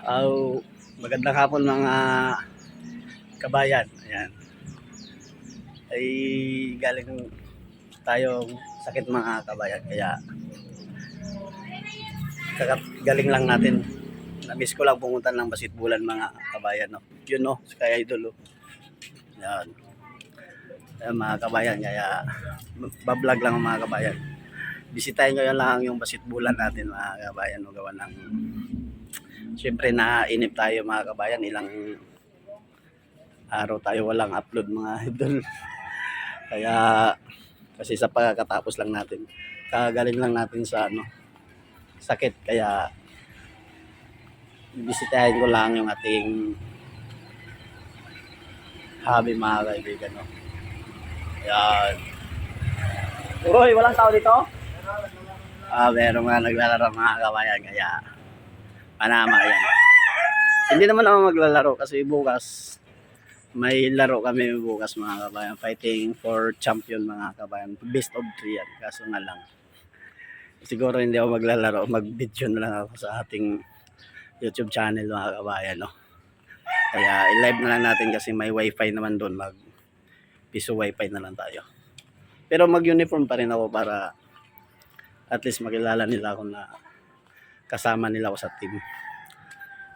Oh, magandang hapon mga kabayan. Ayan. Ay galing tayong sakit mga kabayan. Kaya kakat galing lang natin. Namiss ko lang pumunta ng Basitbulan mga kabayan. No? Yun no, Kaya Idol. Oh. Yan. Ayan, mga kabayan. Kaya bablog lang ang mga kabayan. Bisitahin ko yan lang yung Basitbulan natin mga kabayan. No? Gawa ng Siyempre nainip tayo mga kabayan, ilang araw tayo walang upload mga idol. Kaya kasi sa pagkatapos lang natin, kagaling lang natin sa ano, sakit. Kaya bisitahin ko lang yung ating hobby mga kaibigan. No? Yan. Uroy, walang tao dito? Ah, meron mga naglalaro mga kabayan. Kaya Panama yan. Hindi naman ako maglalaro kasi bukas may laro kami bukas mga kabayan. Fighting for champion mga kabayan. Best of three yan. Kaso nga lang. Siguro hindi ako maglalaro. Mag-video na lang ako sa ating YouTube channel mga kabayan. No? Kaya i-live na lang natin kasi may wifi naman doon. Mag piso wifi na lang tayo. Pero mag-uniform pa rin ako para at least makilala nila ako na kasama nila ako sa team.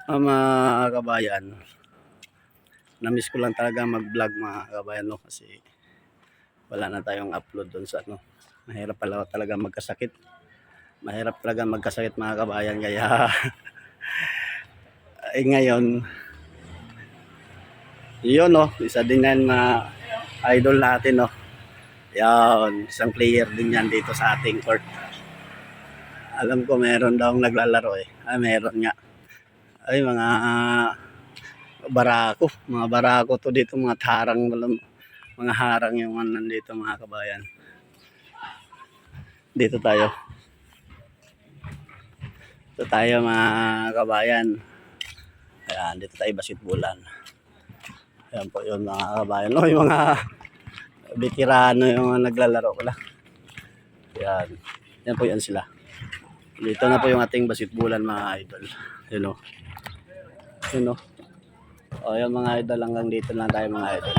Ah, mga kabayan, na-miss ko lang talaga mag-vlog mga kabayan no kasi wala na tayong upload doon sa ano. Mahirap pala talaga magkasakit. Mahirap talaga magkasakit mga kabayan kaya ay ngayon yun no, isa din yan mga idol natin no. Yan, isang player din yan dito sa ating court. Alam ko meron daw naglalaro eh. Ah, meron nga. Ay, mga ah, barako. Mga barako to dito, mga tarang. Mga harang yung ano nandito mga kabayan. Dito tayo. Dito tayo mga kabayan. Ayan, dito tayo basitbulan. Ayan po yun mga kabayan. O, yung mga veterano yung naglalaro pala. Ayan. Yan po yan sila. Dito na po yung ating basitbulan mga idol. Yun o. Yun o. Mga idol hanggang dito lang tayo mga idol.